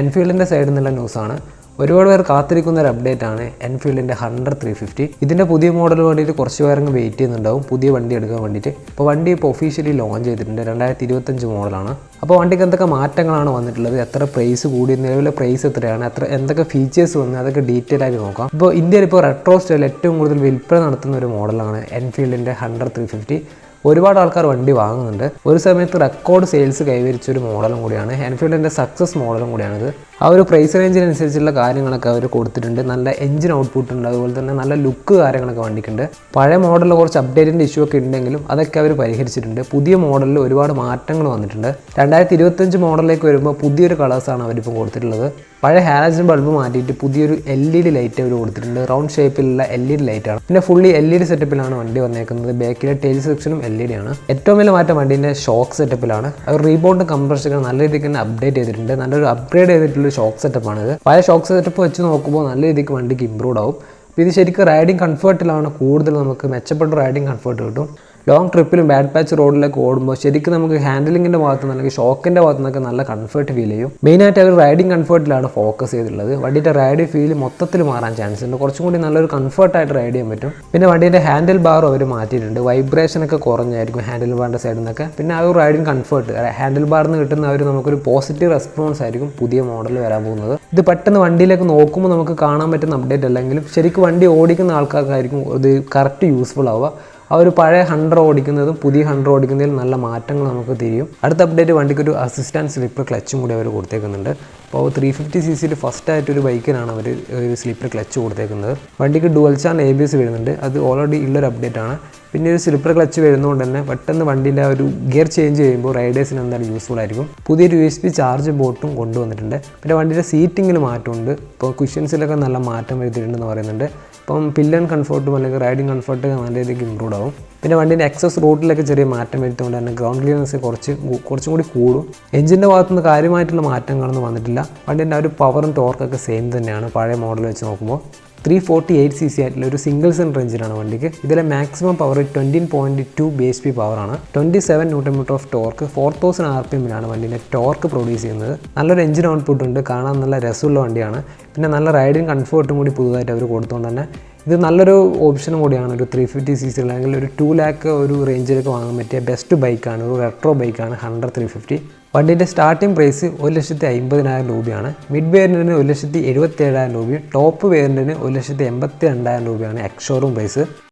എൻഫീൽഡിന്റെ സൈഡിൽ നിന്നുള്ള ന്യൂസാണ് ഒരുപാട് പേർ കാത്തിരിക്കുന്ന ഒരു അപ്ഡേറ്റ് ആണ് എൻഫീൽഡിന്റെ ഹൺഡ്രഡ് ത്രീ ഫിഫ്റ്റി ഇതിന്റെ പുതിയ മോഡൽ വേണ്ടിയിട്ട് കുറച്ച് പേരങ്ങ് വെയിറ്റ് ചെയ്യുന്നുണ്ടാവും. പുതിയ വണ്ടി എടുക്കാൻ വേണ്ടിയിട്ട്. ഇപ്പോൾ വണ്ടി ഇപ്പോൾ ഒഫീഷ്യലി ലോഞ്ച് ചെയ്തിട്ടുണ്ട്. രണ്ടായിരത്തി ഇരുപത്തഞ്ച് മോഡലാണ് അപ്പോൾ വണ്ടിക്ക് എന്തൊക്കെ മാറ്റങ്ങളാണ് വന്നിട്ടുള്ളത്? എത്ര പ്രൈസ് കൂടി നിലവിലെ പ്രൈസ് എത്രയാണ്? എത്ര എന്തൊക്കെ ഫീച്ചേഴ്സ് വന്ന്? അതൊക്കെ ഡീറ്റെയിൽ ആയിട്ട് നോക്കാം. ഇപ്പോൾ ഇന്ത്യയിൽ ഇപ്പോൾ റെട്രോ സ്റ്റൈൽ ഏറ്റവും കൂടുതൽ വിൽപ്പന നടത്തുന്ന ഒരു മോഡലാണ് എൻഫീൽഡിന്റെ ഹൺഡ്രഡ് ത്രീ ഫിഫ്റ്റി ഒരുപാട് ആൾക്കാർ വണ്ടി വാങ്ങുന്നുണ്ട്. ഒരു സമയത്ത് റെക്കോർഡ് സെയിൽസ് കൈവരിച്ച ഒരു മോഡലും കൂടിയാണ്. എൻഫീൽഡിന്റെ സക്സസ് മോഡലും കൂടിയാണിത്. ആ ഒരു പ്രൈസ് റേഞ്ചിനനുസരിച്ചുള്ള കാര്യങ്ങളൊക്കെ അവർ കൊടുത്തിട്ടുണ്ട്. നല്ല എഞ്ചിൻ ഔട്ട്പുട്ട് ഉണ്ട്. അതുപോലെ തന്നെ നല്ല ലുക്ക് കാര്യങ്ങളൊക്കെ വണ്ടിക്കുണ്ട്. പഴയ മോഡലിൽ കുറച്ച് അപ്ഡേറ്റിന്റെ ഇഷ്യൂ ഒക്കെ ഉണ്ടെങ്കിലും അതൊക്കെ അവർ പരിഹരിച്ചിട്ടുണ്ട്. പുതിയ മോഡലിൽ ഒരുപാട് മാറ്റങ്ങൾ വന്നിട്ടുണ്ട്. രണ്ടായിരത്തി ഇരുപത്തഞ്ച് മോഡലിലേക്ക് വരുമ്പോൾ പുതിയൊരു കളേഴ്സാണ് അവരിപ്പോൾ കൊടുത്തിട്ടുള്ളത്. പഴയ ഹാലജൻ ബൾബ് മാറ്റിയിട്ട് പുതിയൊരു എൽ ഇ ഡി ലൈറ്റ് അവർ കൊടുത്തിട്ടുണ്ട്. റൗണ്ട് ഷേപ്പിലുള്ള എൽ ഇ ഡി ലൈറ്റാണ് പിന്നെ ഫുള്ളി എൽ ഇ ഡി സെറ്റപ്പിലാണ് വണ്ടി വന്നേക്കുന്നത്. ബാക്കിലെ ടെയിൽ സെക്ഷനും എൽ ഇ ഡി ആണ്. ഏറ്റവും വലിയ മാറ്റം വണ്ടീന്റെ ഷോക്ക് സെറ്റപ്പിലാണ് അവർ റീബോണ്ട് കംപ്രഷനൊക്കെ നല്ല രീതിക്ക് തന്നെ അപ്ഡേറ്റ് ചെയ്തിട്ടുണ്ട്. നല്ലൊരു അപ്ഗ്രേഡ് ചെയ്തിട്ടുള്ള ഷോക്ക് സെറ്റപ്പാണിത് പഴയ ഷോക്ക് സെറ്റപ്പ് വെച്ച് നോക്കുമ്പോൾ നല്ല രീതിക്ക് വണ്ടിക്ക് ഇമ്പ്രൂവ് ആവും. അപ്പോൾ ഇത് ശരിക്കും റൈഡിങ് കംഫർട്ടിലാണ് കൂടുതൽ നമുക്ക് മെച്ചപ്പെട്ട റൈഡിങ് കംഫർട്ട് കിട്ടും. ലോങ് ട്രിപ്പിലും ബാഡ് പാച്ച് റോഡിലൊക്കെ ഓടുമ്പോൾ ശരിക്കും നമുക്ക് ഹാൻഡിലിങ്ങിന്റെ ഭാഗത്ത് നിന്ന് അല്ലെങ്കിൽ ഷോക്കിന്റെ ഭാഗത്ത് നിന്നൊക്കെ നല്ല കംഫർട്ട് ഫീൽ ചെയ്യും. മെയിനായിട്ട് അവർ റൈഡിങ് കംഫർട്ടിലാണ് ഫോക്കസ് ചെയ്തിട്ടുള്ളത്. വണ്ടിയുടെ റൈഡ് ഫീൽ മൊത്തത്തിൽ മാറാൻ ചാൻസ് ഉണ്ട്. കുറച്ചും കൂടി നല്ലൊരു കംഫർട്ടായിട്ട് റൈഡ് ചെയ്യാൻ പറ്റും. പിന്നെ വണ്ടിയുടെ ഹാൻഡിൽ ബാർ അവർ മാറ്റിയിട്ടുണ്ട്. വൈബ്രേഷൻ ഒക്കെ കുറഞ്ഞായിരിക്കും ഹാൻഡിൽ ബാറിന്റെ സൈഡിൽ നിന്നൊക്കെ. പിന്നെ ആ ഒരു റൈഡിങ് കംഫർട്ട് ഹാൻഡിൽ ബാറിൽ നിന്ന് കിട്ടുന്ന ഒരു നമുക്കൊരു പോസിറ്റീവ് റെസ്പോൺസ് ആയിരിക്കും പുതിയ മോഡൽ വരാൻ പോകുന്നത്. ഇത് പെട്ടെന്ന് വണ്ടിയിലേക്ക് നോക്കുമ്പോൾ നമുക്ക് കാണാൻ പറ്റുന്ന അപ്ഡേറ്റ് അല്ലെങ്കിലും ശരിക്കും വണ്ടി ഓടിക്കുന്ന ആൾക്കാർക്കായിരിക്കും ഇത് കറക്റ്റ് യൂസ്ഫുൾ ആവുക. ആ ഒരു പഴയ ഹൺഡ്രഡ് ഓടിക്കുന്നതും പുതിയ ഹൺഡ്രഡ് ഓടിക്കുന്നതിൽ നല്ല മാറ്റങ്ങൾ നമുക്ക് തിരിയും. അടുത്ത അപ്ഡേറ്റ് വണ്ടിക്കൊരു അസിസ്റ്റൻസ് സ്ലിപ്പർ ക്ലച്ചും കൂടി അവർ കൊടുത്തേക്കുന്നുണ്ട്. അപ്പോൾ ത്രീ ഫിഫ്റ്റി സി സിയിൽ ഫസ്റ്റ് ആയിട്ടൊരു ബൈക്കിനാണ് അവർ ഒരു സ്ലിപ്പർ ക്ലച്ച് കൊടുത്തേക്കുന്നത്. വണ്ടിക്ക് dual channel A B S വരുന്നുണ്ട്. അത് ഓൾറെഡി ഉള്ളൊരു അപ്ഡേറ്റ് ആണ്. പിന്നെ ഒരു സ്ലിപ്പർ ക്ലച്ച് വരുന്നതുകൊണ്ട് തന്നെ പെട്ടെന്ന് വണ്ടിന്റെ ഒരു ഗിയർ ചേഞ്ച് ചെയ്യുമ്പോൾ റൈഡേഴ്സിന് എന്തായാലും യൂസ്ഫുൾ ആയിരിക്കും. പുതിയൊരു യു എസ് പി ചാർജ് ബോട്ടും കൊണ്ടുവന്നിട്ടുണ്ട്. പിന്നെ വണ്ടിയുടെ സീറ്റിങ്ങിൽ മാറ്റമുണ്ട്. ഇപ്പോൾ കുഷ്യൻസിലൊക്കെ നല്ല മാറ്റം വരുത്തിയിട്ടുണ്ടെന്ന് പറയുന്നുണ്ട്. ഇപ്പം പില്ലൺ കംഫർട്ടും അല്ലെങ്കിൽ റൈഡിങ് കംഫർട്ട് നല്ല രീതിക്ക് ഇമ്പ്രൂവ് ആവും. പിന്നെ വണ്ടിന്റെ എക്സസ് റൂട്ടിലൊക്കെ ചെറിയ മാറ്റം വരുത്തുകൊണ്ട് തന്നെ ഗ്രൗണ്ട് ക്ലിയറൻസ് കുറച്ച് കുറച്ചും കൂടി കൂടും. എഞ്ചിന്റെ ഭാഗത്തുനിന്ന് കാര്യമായിട്ടുള്ള മാറ്റങ്ങളൊന്നും വന്നിട്ടില്ല. വണ്ടിന്റെ ആ ഒരു പവറും ടോർക്കൊക്കെ സെയിം തന്നെയാണ്. പഴയ മോഡൽ വെച്ച് നോക്കുമ്പോൾ. Three forty eight C C ആയിട്ടുള്ള ഒരു സിംഗിൾ സെന്റർ എഞ്ചിനാണ് വണ്ടിക്ക്. ഇതിലെ maximum power twenty point two B H P പവറാണ് twenty seven newton metre of torque four thousand R P എമ്മിലാണ് വണ്ടിന്റെ ടോർക്ക് പ്രൊഡ്യൂസ് ചെയ്യുന്നത്. നല്ലൊരു എഞ്ചിൻ ഔട്ട്പുട്ട് ഉണ്ട് കാണാൻ നല്ല രസമുള്ള വണ്ടിയാണ്. പിന്നെ നല്ല റൈഡിങ് കംഫർട്ടും കൂടി പുതുതായിട്ട് അവർ കൊടുത്തുകൊണ്ട് തന്നെ ഇത് നല്ലൊരു ഓപ്ഷനും കൂടിയാണ്. ഒരു ത്രീ ഫിഫ്റ്റി സി സി അല്ലെങ്കിൽ ഒരു ടു ലാക്ക് ഒരു റേഞ്ചിലൊക്കെ വാങ്ങാൻ പറ്റിയ ബെസ്റ്റ് ബൈക്കാണ് ഒരു റെട്രോ ബൈക്കാണ് ഹൺഡ്രഡ് ത്രീ ഫിഫ്റ്റി വണ്ടിന്റെ സ്റ്റാർട്ടിംഗ് പ്രൈസ് ഒരു ലക്ഷത്തി അമ്പതിനായിരം രൂപയാണ്. മിഡ് വേരിയന്റിന് ഒരു ലക്ഷത്തി എഴുപത്തി ഏഴായിരം രൂപയും ടോപ്പ് വേരിയന്റിന് ഒരു ലക്ഷത്തി എൺപത്തി രണ്ടായിരം രൂപയാണ് എക്സ് ഷോറൂം പ്രൈസ്